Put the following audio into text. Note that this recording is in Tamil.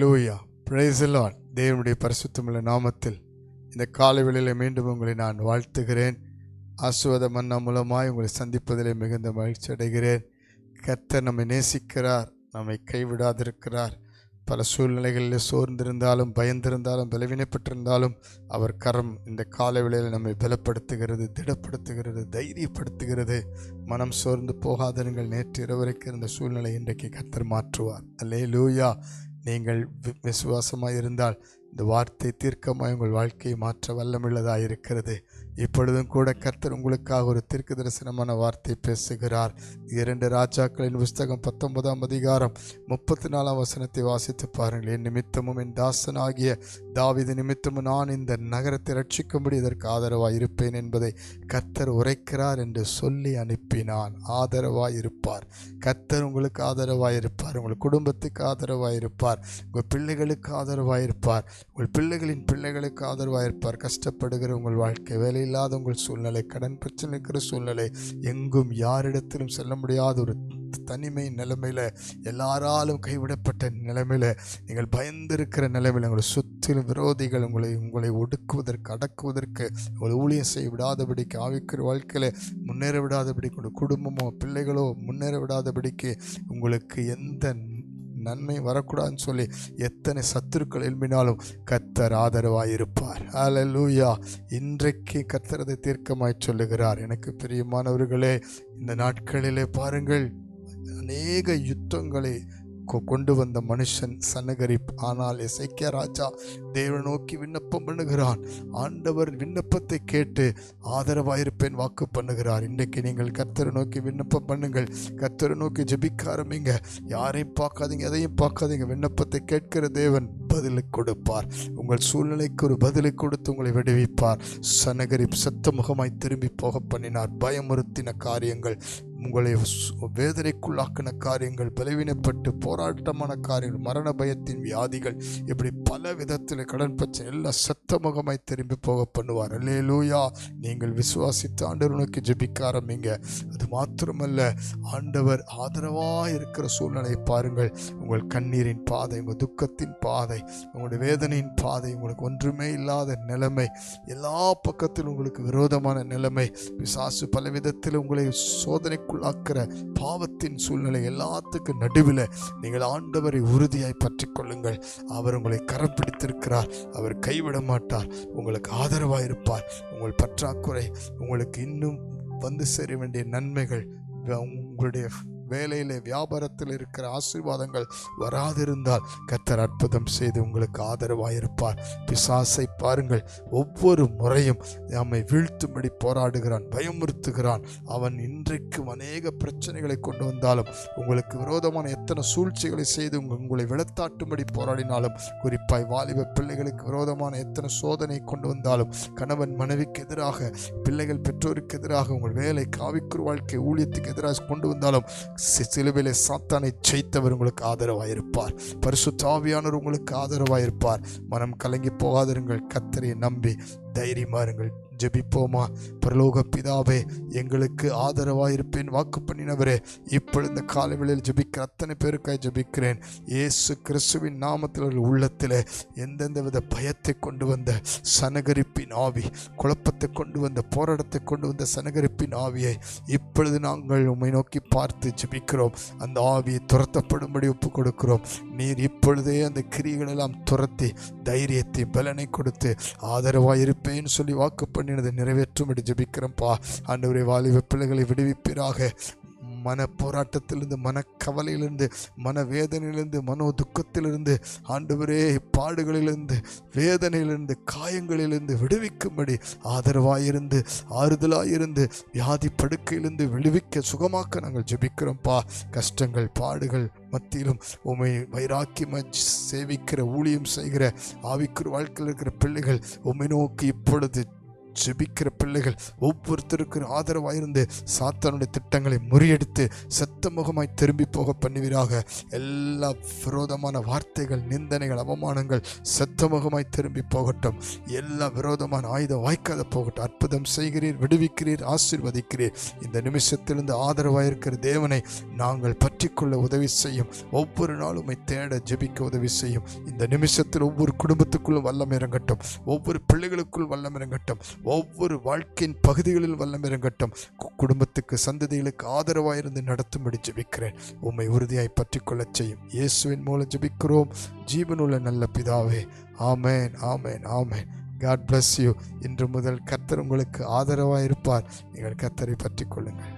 லூயா praise தேவனுடைய பரிசுத்தமுள்ள நாமத்தில் இந்த காலை வேளையில் மீண்டும் உங்களை நான் வாழ்த்துகிறேன். ஆசுவத மன்னா மூலமாய் உங்களை சந்திப்பதிலே மிகுந்த மகிழ்ச்சி அடைகிறேன். கர்த்தர் நம்மை நேசிக்கிறார் நம்மை கைவிடாதிருக்கிறார். பல சூழ்நிலைகளில் சோர்ந்திருந்தாலும் பயந்திருந்தாலும் பலவீனப்பட்டிருந்தாலும் அவர் கரம் இந்த காலை வேளையில் நம்மை பலப்படுத்துகிறது திடப்படுத்துகிறது தைரியப்படுத்துகிறது. மனம் சோர்ந்து போகாதருங்கள் நேற்று இரவரைக்கு இருந்த சூழ்நிலை இன்றைக்கு கர்த்தர் மாற்றுவார். அல்லே லூயா நீங்கள் வி- இருந்தால் இந்த வார்த்தை தீர்க்கமாய் உங்கள் வாழ்க்கையை மாற்ற வல்லமுள்ளதாக இருக்கிறது இப்பொழுதும் கூட கர்த்தர் உங்களுக்காக ஒரு தீர்க்க தரிசனமான வார்த்தை பேசுகிறார். இரண்டு ராஜாக்களின் புஸ்தகம் பத்தொன்பதாம் அதிகாரம் முப்பத்தி நாலாம் வசனத்தை வாசித்து பாருங்கள். என் நிமித்தமும் என் தாசனாகிய தாவிது நிமித்தமும் நான் இந்த நகரத்தை ரட்சிக்கும்படி இதற்கு ஆதரவாக இருப்பேன் என்பதை கர்த்தர் உரைக்கிறார் என்று சொல்லி அனுப்பினான். ஆதரவாக இருப்பார் கர்த்தர் உங்களுக்கு ஆதரவாக இருப்பார் உங்கள் குடும்பத்துக்கு ஆதரவாக இருப்பார் உங்கள் பிள்ளைகளுக்கு ஆதரவாக இருப்பார் உங்கள் பிள்ளைகளின் பிள்ளைகளுக்கு ஆதரவாக இருப்பார் கஷ்டப்படுகிற உங்கள் வாழ்க்கை வேலையில்லாத உங்கள் சூழ்நிலை கடன் பிரச்சனை இருக்கிற சூழ்நிலை எங்கும் யாரிடத்திலும் செல்ல முடியாத ஒரு தனிமை நிலைமையில் எல்லாராலும் கைவிடப்பட்ட நிலைமையில் நீங்கள் பயந்திருக்கிற நிலைமையில் உங்களை சுற்றிலும் விரோதிகள் உங்களை உங்களை ஒடுக்குவதற்கு அடக்குவதற்கு உங்களை ஊழியம் செய்ய விடாதபடிக்கு ஆவிக்கிற வாழ்க்கையில் முன்னேற விடாதபடிக்கு உங்கள் குடும்பமோ பிள்ளைகளோ முன்னேற விடாதபடிக்கு உங்களுக்கு எந்த நன்மை வரக்கூடாதுன்னு சொல்லி எத்தனை சத்துருக்கள் எழுப்பினாலும் கத்தர் ஆதரவாக இருப்பார் ஹalleluya இன்றைக்கு கத்தரதை தீர்க்கமாய் சொல்லுகிறார். எனக்கு பிரியமானவர்களே இந்த நாட்களிலே பாருங்கள் அநேக யுத்தங்களை கொண்டு வந்த மனுஷன் சனகரிப் ஆனால் இசைக்கிய ராஜா தேவனை நோக்கி விண்ணப்பம் பண்ணுகிறான். ஆண்டவர் விண்ணப்பத்தை கேட்டு ஆதரவாயிருப்பேன் வாக்கு பண்ணுகிறார். இன்றைக்கு நீங்கள் கர்த்தரை நோக்கி விண்ணப்பம் பண்ணுங்கள். கர்த்தரை நோக்கி ஜபிக்க ஆரம்பிங்க. யாரையும் பார்க்காதீங்க எதையும் பார்க்காதீங்க. விண்ணப்பத்தை கேட்கிற தேவன். பதிலை கொடுப்பார். உங்கள் சூழ்நிலைக்கு ஒரு பதிலை கொடுத்து உங்களை விடுவிப்பார். சனகரிப் சத்த முகமாய் திரும்பி போக பண்ணினார். பயமுறுத்தின காரியங்கள் உங்களை சு- வேதனைக்குள்ளாக்கின காரியங்கள் பலவீனப்பட்டு போராட்டமான காரியங்கள் மரண பயத்தின் வியாதிகள் இப்படி பல விதத்தில் கடன் பிரச்சனை எல்லாம் சத்த முகமாய் திரும்பி போக பண்ணுவார். அல்லேலூயா. நீங்கள் விசுவாசித்து ஆண்டவர் நோக்கி ஆரம்பிங்க. அது மாத்திரமல்ல ஆண்டவர் ஆதரவாக இருக்கிற சூழ்நிலையை பாருங்கள். உங்கள் கண்ணீரின் பாதை உங்கள் துக்கத்தின் பாதை உங்களுடைய வேதனையின் பாதை உங்களுக்கு ஒன்றுமே இல்லாத நிலைமை எல்லா பக்கத்திலும் உங்களுக்கு விரோதமான நிலைமை பிசாசு பல விதத்தில் உங்களை சோதனைக்குள்ளாக்குற பாவத்தின் சூழ்நிலை எல்லாத்துக்கும் நடுவில் நீங்கள் ஆண்டவரை உறுதியாய் பற்றி கொள்ளுங்கள். அவர் உங்களை கரம் பிடித்திருக்கிறார் அவர் கைவிட மாட்டார் உங்களுக்கு ஆதரவாக இருப்பார். உங்கள் பற்றாக்குறை உங்களுக்கு இன்னும் வந்து சேர வேண்டிய நன்மைகள் உங்களுடைய வேலையிலே வியாபாரத்தில் இருக்கிற ஆசீர்வாதங்கள் வராதிருந்தால் கத்தர் அற்புதம் செய்து உங்களுக்கு ஆதரவாக இருப்பார் பிசாசை பாருங்கள் ஒவ்வொரு முறையும் நம்மை வீழ்த்தும்படி போராடுகிறான் பயமுறுத்துகிறான். அவன் இன்றைக்கும் அநேக பிரச்சனைகளை கொண்டு வந்தாலும் உங்களுக்கு விரோதமான எத்தனை சூழ்ச்சிகளை செய்து உங்களை விளத்தாட்டும்படி போராடினாலும் குறிப்பாய் வாலிப பிள்ளைகளுக்கு விரோதமான எத்தனை சோதனை கொண்டு வந்தாலும் கணவன் மனைவிக்கு எதிராக பிள்ளைகள் பெற்றோருக்கு எதிராக உங்கள் வேலை காவிக்குறு வாழ்க்கை ஊழியத்துக்கு எதிராக கொண்டு வந்தாலும் சிலுவிலே சாத்தானை ஜெயித்தவர் உங்களுக்கு ஆதரவாயிருப்பார். பரிசுத்தாவியானவர் உங்களுக்கு ஆதரவாயிருப்பார். மனம் கலங்கி போகாதிருங்கள். கத்தரை நம்பி தைரியமாருங்கள் ஜெபிப்போமா? பரலோக பிதாவே எங்களுக்கு ஆதரவாயிருப்பேன் வாக்கு பண்ணினவரே இப்பொழுது இந்த காலவெளியில் ஜெபிக்கிற அத்தனை பேருக்காய் ஜெபிக்கிறேன். இயேசு கிறிஸ்துவின் நாமத்தில் அவர்கள் உள்ளத்தில் எந்தெந்த வித பயத்தை கொண்டு வந்த சனகரிப்பின் ஆவி குழப்பத்தை கொண்டு வந்த போராட்டத்தை கொண்டு வந்த சனகரிப்பின் ஆவியை இப்பொழுது நாங்கள் உம்மை நோக்கி பார்த்து ஜெபிக்கிறோம். அந்த ஆவியை துரத்தப்படும்படி ஒப்பு கொடுக்கிறோம் நீர் இப்பொழுதே அந்த கிரிகளெல்லாம் துரத்தி தைரியத்தை பலனை கொடுத்து ஆதரவாக இருப்பேன்னு சொல்லி வாக்கு பண்ணினதை நிறைவேற்றும்படி ஜெபிக்கிறோம்ப்பா. ஆண்டவரே வாலிப பிள்ளைகளை விடுவிப்பீராக. மன போராட்டத்திலிருந்து மனக்கவலையிலிருந்து மன வேதனையிலிருந்து மனோ துக்கத்திலிருந்து ஆண்டவரே பாடுகளிலிருந்து வேதனையிலிருந்து காயங்களிலிருந்து விடுவிக்கும்படி ஆதரவாயிருந்து ஆறுதலாயிருந்து வியாதி படுக்கையிலிருந்து விடுவிக்க சுகமாக்க நாங்கள் ஜெபிக்கிறோம்ப்பா கஷ்டங்கள் பாடுகள் மத்தியிலும் உமை வைராக்கியமாக சேவிக்கிற ஊழியம் செய்கிற ஆவிக்குறு வாழ்க்கையில் இருக்கிற பிள்ளைகள் உண்மை நோக்கி இப்பொழுது ஜெபிக்கிற பிள்ளைகள் ஒவ்வொருத்தருக்கும் ஆதரவாக இருந்து சாத்தானுடைய திட்டங்களை முறியடித்து சத்தமுகமாய் திரும்பி போக பண்ணுவீராக. எல்லா விரோதமான வார்த்தைகள் நிந்தனைகள் அவமானங்கள் சத்தமுகமாய் திரும்பி போகட்டும். எல்லா விரோதமான ஆயுதம் வாய்க்காத போகட்டும். அற்புதம் செய்கிறீர் விடுவிக்கிறீர் ஆசீர்வதிக்கிறீர். இந்த நிமிஷத்திலிருந்து ஆதரவாக இருக்கிற தேவனை நாங்கள் பற்றிக்கொள்ள உதவி செய்யும். ஒவ்வொரு நாளும் தேட ஜெபிக்க உதவி செய்யும். இந்த நிமிஷத்தில் ஒவ்வொரு குடும்பத்துக்குள்ளும் வல்லம் இறங்கட்டும். ஒவ்வொரு பிள்ளைகளுக்குள் வல்லம் இறங்கட்டும். ஒவ்வொரு வாழ்க்கையின் பகுதிகளில் வல்லம் இறங்கட்டும். குடும்பத்துக்கு சந்ததிகளுக்கு ஆதரவாக இருந்து நடத்தும்படி ஜபிக்கிறேன். உம்மை உறுதியாய் பற்றிக்கொள்ளச் செய்யும். இயேசுவின் மூலம் ஜபிக்கிறோம். ஜீவனுள்ள நல்ல பிதாவே ஆமேன் ஆமேன் ஆமேன். காட் பிளஸ் யூ இன்று முதல் கர்த்தர் உங்களுக்கு ஆதரவாக இருப்பார் நீங்கள் கர்த்தரை பற்றிக் கொள்ளுங்கள்